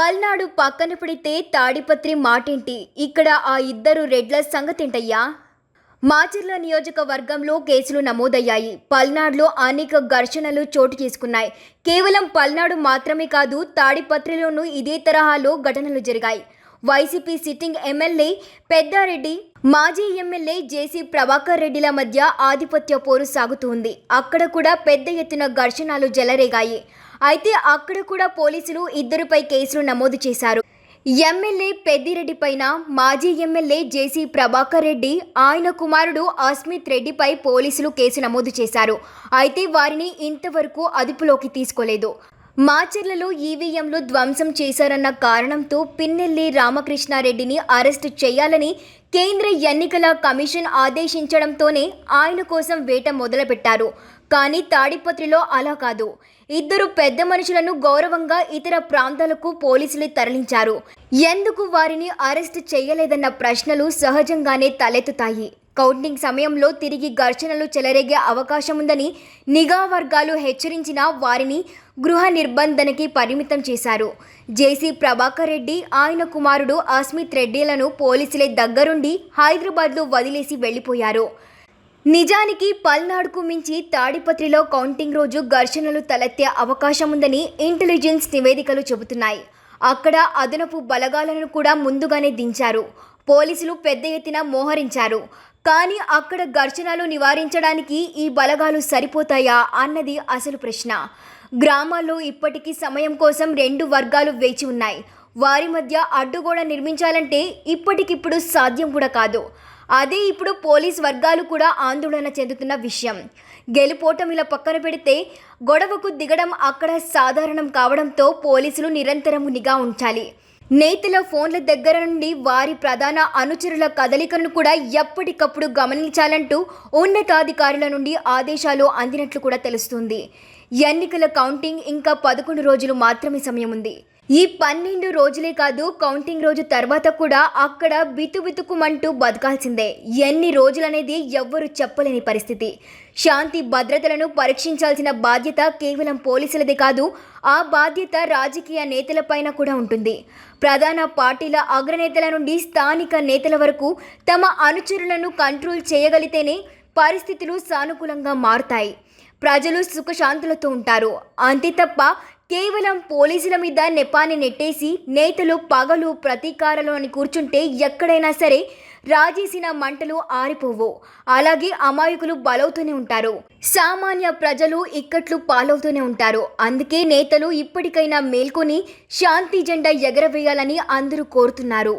పల్నాడు పక్కన పడితే తాడిపత్రి మాటేంటి? ఇక్కడ ఆ ఇద్దరు రెడ్ల సంగతేంటయ్యా? మాచర్ల నియోజకవర్గంలో కేసులు నమోదయ్యాయి. పల్నాడులో అనేక ఘర్షణలు చోటు చేసుకున్నాయి. కేవలం పల్నాడు మాత్రమే కాదు తాడిపత్రిలోనూ ఇదే తరహాలో ఘటనలు జరిగాయి. వైసీపీ సిట్టింగ్ ఎమ్మెల్యే పెద్దారెడ్డి మాజీ ఎమ్మెల్యే జేసీ ప్రభాకర్ రెడ్డిల మధ్య ఆధిపత్య పోరు సాగుతుంది అక్కడ కూడా పెద్ద ఎత్తున ఘర్షణలు జలరేగాయి. అయితే అక్కడ కూడా పోలీసులు ఇద్దరిపై కేసులు నమోదు చేశారు. ఎమ్మెల్యే పెద్దిరెడ్డి పైన మాజీ ఎమ్మెల్యే జేసీ ప్రభాకర్ రెడ్డి ఆయన కుమారుడు అస్మిత్ రెడ్డిపై పోలీసులు కేసు నమోదు చేశారు. అయితే వారిని ఇంతవరకు అదుపులోకి తీసుకోలేదు. మాచర్లలో ఈవీఎంలు ధ్వంసం చేశారన్న కారణంతో పిన్నెల్లి రామకృష్ణారెడ్డిని అరెస్టు చేయాలని కేంద్ర ఎన్నికల కమిషన్ ఆదేశించడంతోనే ఆయన కోసం వేట మొదలుపెట్టారు. కానీ తాడిపత్రిలో అలా కాదు. ఇద్దరు పెద్ద మనుషులను గౌరవంగా ఇతర ప్రాంతాలకు పోలీసులు తరలించారు. ఎందుకు వారిని అరెస్టు చేయలేదన్న ప్రశ్నలు సహజంగానే తలెత్తుతాయి. కౌంటింగ్ సమయంలో తిరిగి ఘర్షణలు చెలరేగే అవకాశం ఉందని నిఘా వర్గాలు హెచ్చరించిన వారిని గృహ నిర్బంధనకి పరిమితం చేశారు. జేసీ ప్రభాకర్ రెడ్డి ఆయన కుమారుడు అస్మిత్ రెడ్డిలను పోలీసులే దగ్గరుండి హైదరాబాద్లో వదిలేసి వెళ్ళిపోయారు నిజానికి పల్నాడుకు మించి తాడిపత్రిలో కౌంటింగ్ రోజు ఘర్షణలు తలెత్తే అవకాశం ఉందని ఇంటెలిజెన్స్ నివేదికలు చెబుతున్నాయి. అక్కడ అదనపు బలగాలను కూడా ముందుగానే దించారు. పోలీసులు పెద్ద ఎత్తున మోహరించారు. కానీ అక్కడ ఘర్షణలు నివారించడానికి ఈ బలగాలు సరిపోతాయా అన్నది అసలు ప్రశ్న. గ్రామాల్లో ఇప్పటికీ సమయం కోసం రెండు వర్గాలు వేచి ఉన్నాయి. వారి మధ్య అడ్డుగోడ నిర్మించాలంటే ఇప్పటికిప్పుడు సాధ్యం కూడా కాదు. అదే ఇప్పుడు పోలీస్ వర్గాలు కూడా ఆందోళన చెందుతున్న విషయం. గెలుపోటమిల పక్కన పెడితే గొడవకు దిగడం అక్కడ సాధారణం కావడంతో పోలీసులు నిరంతరం నిఘా ఉంచాలి. నేతల ఫోన్ల దగ్గర నుండి వారి ప్రధాన అనుచరుల కదలికలను కూడా ఎప్పటికప్పుడు గమనించాలంటూ ఉన్నతాధికారుల నుండి ఆదేశాలు అందినట్లు కూడా తెలుస్తుంది. ఎన్నికల కౌంటింగ్ ఇంకా పదకొండు రోజులు మాత్రమే సమయం ఉంది ఈ పన్నెండు రోజులే కాదు కౌంటింగ్ రోజు తర్వాత కూడా అక్కడ బితుబితుకుమంటూ బతకాల్సిందే. ఎన్ని రోజులనేది ఎవ్వరు చెప్పలేని పరిస్థితి. శాంతి భద్రతలను పరీక్షించాల్సిన బాధ్యత కేవలం పోలీసులదే కాదు ఆ బాధ్యత రాజకీయ నేతలపైన కూడా ఉంటుంది. ప్రధాన పార్టీల అగ్రనేతల నుండి స్థానిక నేతల వరకు తమ అనుచరులను కంట్రోల్ చేయగలిగితేనే పరిస్థితులు సానుకూలంగా మారుతాయి. ప్రజలు సుఖశాంతులతో ఉంటారు. అంతే తప్ప కేవలం పోలీసుల మీద నెపాన్ని నెట్టేసి నేతలు పగలు ప్రతీకారాలు అని కూర్చుంటే ఎక్కడైనా సరే రాజేసిన మంటలు ఆరిపోవు. అలాగే అమాయకులు బలవుతూనే ఉంటారు. సామాన్య ప్రజలు ఇక్కట్లు పాలవుతూనే ఉంటారు. అందుకే నేతలు ఇప్పటికైనా మేల్కొని శాంతి జెండా ఎగరవేయాలని అందరూ కోరుతున్నారు.